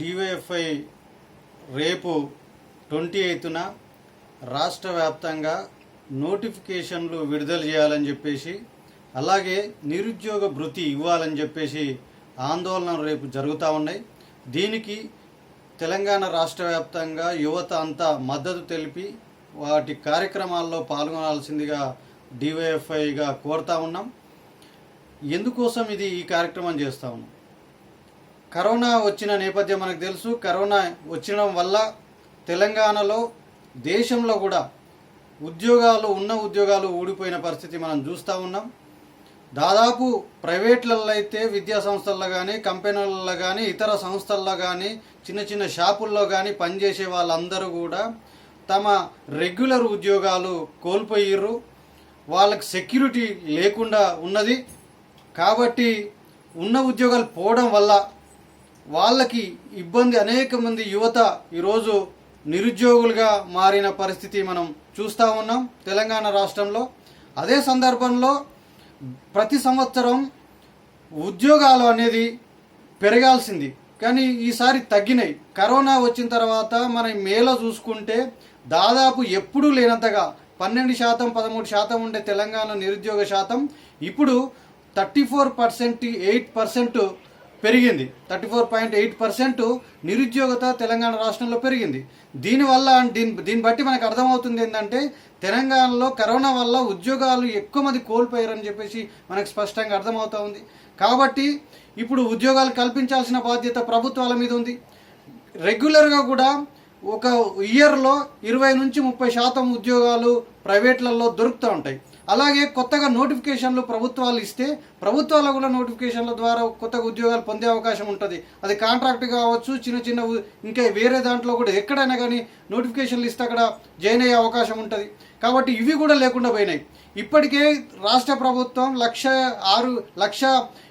DYFI రేపు twenty ఎయిత్న రాష్ట్ర వ్యాప్తంగా నోటిఫికేషన్లు విడుదల చేయాలని చెప్పేసి అలాగే నిరుద్యోగ భృతి ఇవ్వాలని చెప్పేసి ఆందోళన రేపు జరుగుతూ ఉన్నాయి. దీనికి తెలంగాణ రాష్ట్ర వ్యాప్తంగా యువత అంతా మద్దతు తెలిపి వాటి కార్యక్రమాల్లో పాల్గొనాల్సిందిగా డివైఎఫ్ఐగా కోరుతా ఉన్నాం. ఎందుకోసం ఇది ఈ కార్యక్రమం చేస్తా ఉన్నాం? కరోనా వచ్చిన నేపథ్యం మనకు తెలుసు. కరోనా వచ్చిన వల్ల తెలంగాణలో దేశంలో కూడా ఉద్యోగాలు ఉన్న ఉద్యోగాలు ఊడిపోయిన పరిస్థితి మనం చూస్తూ ఉన్నాం. దాదాపు ప్రైవేట్లలో అయితే విద్యా సంస్థల్లో కానీ కంపెనీలలో కానీ ఇతర సంస్థల్లో కానీ చిన్న చిన్న షాపుల్లో కానీ పనిచేసే వాళ్ళందరూ కూడా తమ రెగ్యులర్ ఉద్యోగాలు కోల్పోయిర్రు. వాళ్ళకి సెక్యూరిటీ లేకుండా ఉన్నది. కాబట్టి ఉన్న ఉద్యోగాలు పోవడం వల్ల వాళ్ళకి ఇబ్బంది అనేక మంది యువత ఈరోజు నిరుద్యోగులుగా మారిన పరిస్థితి మనం చూస్తూ ఉన్నాం తెలంగాణ రాష్ట్రంలో. అదే సందర్భంలో ప్రతి సంవత్సరం ఉద్యోగాలు అనేది పెరగాల్సింది. కానీ ఈసారి తగ్గినాయి. కరోనా వచ్చిన తర్వాత మనం మేలో చూసుకుంటే దాదాపు ఎప్పుడూ లేనంతగా పన్నెండు శాతం పదమూడు శాతం ఉండే తెలంగాణ నిరుద్యోగ శాతం ఇప్పుడు thirty four percent eight percent పెరిగింది. Thirty four point eight percent నిరుద్యోగత Telangana రాష్ట్రంలో పెరిగింది. దీనివల్ల దీని దీన్ని బట్టి మనకు అర్థమవుతుంది ఏంటంటే తెలంగాణలో కరోనా వల్ల ఉద్యోగాలు ఎక్కువ మంది కోల్పోయారని చెప్పేసి మనకు స్పష్టంగా అర్థమవుతా ఉంది. కాబట్టి ఇప్పుడు ఉద్యోగాలు కల్పించాల్సిన బాధ్యత ప్రభుత్వాల మీద ఉంది. రెగ్యులర్గా కూడా ఒక ఇయర్లో ఇరవై నుంచి ముప్పై శాతం ఉద్యోగాలు ప్రైవేట్లలో దొరుకుతూ ఉంటాయి. అలాగే కొత్తగా నోటిఫికేషన్లు ప్రభుత్వాలు ఇస్తే ప్రభుత్వాలకు కూడా నోటిఫికేషన్ల ద్వారా కొత్తగా ఉద్యోగాలు పొందే అవకాశం ఉంటుంది. అది కాంట్రాక్ట్ కావచ్చు చిన్న చిన్న ఇంకా వేరే దాంట్లో కూడా ఎక్కడైనా కానీ నోటిఫికేషన్లు ఇస్తే అక్కడ జాయిన్ అయ్యే అవకాశం ఉంటుంది. కాబట్టి ఇవి కూడా లేకుండా పోయినాయి. ఇప్పటికే రాష్ట్ర ప్రభుత్వం లక్ష ఆరు లక్ష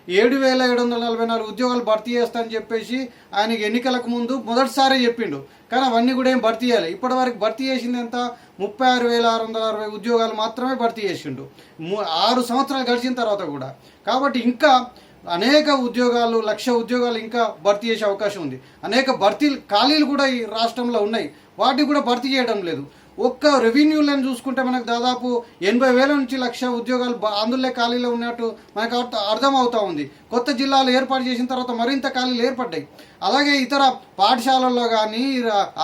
ఏడు వేల ఏడు వందల నలభై నాలుగు ఉద్యోగాలు భర్తీ చేస్తా అని చెప్పేసి ఆయనకి ఎన్నికలకు ముందు మొదటిసారి చెప్పిండు. కానీ అవన్నీ కూడా ఏం భర్తీ చేయాలి. ఇప్పటి వరకు భర్తీ చేసింది ఎంత? ముప్పై ఆరు వేల ఆరు వందల అరవై ఉద్యోగాలు మాత్రమే భర్తీ చేసిండు. ము- ఆరు సంవత్సరాలు గడిచిన తర్వాత కూడా. కాబట్టి ఇంకా అనేక ఉద్యోగాలు లక్ష ఉద్యోగాలు ఇంకా భర్తీ చేసే అవకాశం ఉంది. అనేక భర్తీలు ఖాళీలు కూడా ఈ రాష్ట్రంలో ఉన్నాయి. వాటికి కూడా భర్తీ చేయడం లేదు. ఒక్క రెవెన్యూలను చూసుకుంటే మనకు దాదాపు ఎనభై వేల నుంచి లక్ష ఉద్యోగాలు అందులో ఖాళీలో ఉన్నట్టు మనకు అర్థం అవుతూ ఉంది. కొత్త జిల్లాలు ఏర్పాటు చేసిన తర్వాత మరింత ఖాళీలు ఏర్పడ్డాయి. అలాగే ఇతర పాఠశాలల్లో కానీ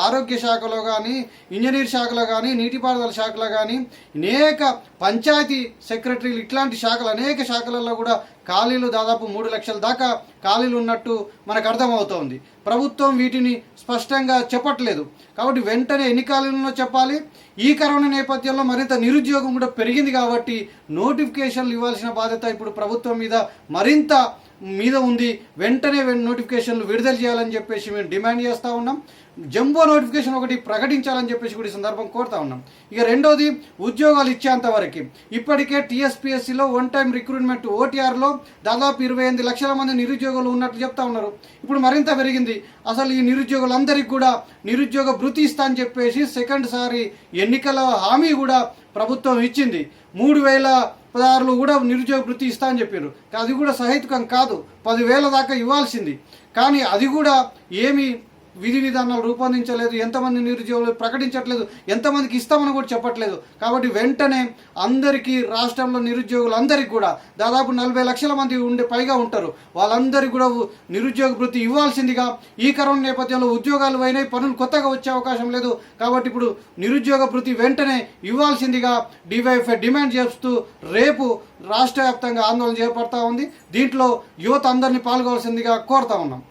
ఆరోగ్య శాఖలో కానీ ఇంజనీర్ శాఖలో కానీ నీటిపారుదల శాఖలో కానీ అనేక పంచాయతీ సెక్రటరీలు ఇట్లాంటి శాఖలు అనేక శాఖలలో కూడా ఖాళీలు దాదాపు మూడు లక్షల దాకా ఖాళీలు ఉన్నట్టు మనకు అర్థమవుతోంది. ప్రభుత్వం వీటిని స్పష్టంగా చెప్పట్లేదు. కాబట్టి వెంటనే ఎన్ని ఖాళీలను చెప్పాలి. ఈ కరోనా నేపథ్యంలో మరింత నిరుద్యోగం కూడా పెరిగింది కాబట్టి నోటిఫికేషన్లు ఇవ్వాల్సిన బాధ్యత ఇప్పుడు ప్రభుత్వం మీద మరింత మీద ఉంది. వెంటనే వెన్- నోటిఫికేషన్లు విడుదల చేయాలని చెప్పేసి మేము డిమాండ్ చేస్తూ ఉన్నాం. జంబో నోటిఫికేషన్ ఒకటి ప్రకటించాలని చెప్పేసి కూడా ఈ సందర్భం కోరుతా ఉన్నాం. ఇక రెండోది ఉద్యోగాలు ఇచ్చేంత వరకు. ఇప్పటికే టీఎస్పీఎస్సీలో వన్ టైం రిక్రూట్మెంట్ ఓటీఆర్లో దాదాపు ఇరవై ఎనిమిది లక్షల మంది నిరుద్యోగులు ఉన్నట్లు చెప్తా ఉన్నారు. ఇప్పుడు మరింత పెరిగింది. అసలు ఈ నిరుద్యోగులందరికీ కూడా నిరుద్యోగ భృతి ఇస్తా అని చెప్పేసి సెకండ్ సారి ఎన్నికల హామీ కూడా ప్రభుత్వం ఇచ్చింది. మూడు వేల పదహారులు కూడా నిరుద్యోగ వృత్తి ఇస్తా అని చెప్పారు. అది కూడా సహేతుకం కాదు. పదివేల దాకా ఇవ్వాల్సింది. కానీ అది కూడా ఏమి విధి విధానాలు రూపొందించలేదు ఎంతమంది నిరుద్యోగులు ప్రకటించట్లేదు ఎంతమందికి ఇస్తామని కూడా చెప్పట్లేదు. కాబట్టి వెంటనే అందరికీ రాష్ట్రంలో నిరుద్యోగులు అందరికీ కూడా దాదాపు నలభై లక్షల మంది ఉండే పైగా ఉంటారు. వాళ్ళందరికీ కూడా నిరుద్యోగ వృత్తి ఇవ్వాల్సిందిగా ఈ కరోనా నేపథ్యంలో ఉద్యోగాలు అయినాయి పనులు కొత్తగా వచ్చే అవకాశం లేదు. కాబట్టి ఇప్పుడు నిరుద్యోగ వృత్తి వెంటనే ఇవ్వాల్సిందిగా డివైఎఫ్ఐ డిమాండ్ చేస్తూ రేపు రాష్ట్ర వ్యాప్తంగా ఆందోళన చేపడతా ఉంది. దీంట్లో యువత అందరినీ పాల్గొవాల్సిందిగా కోరుతా ఉన్నాం.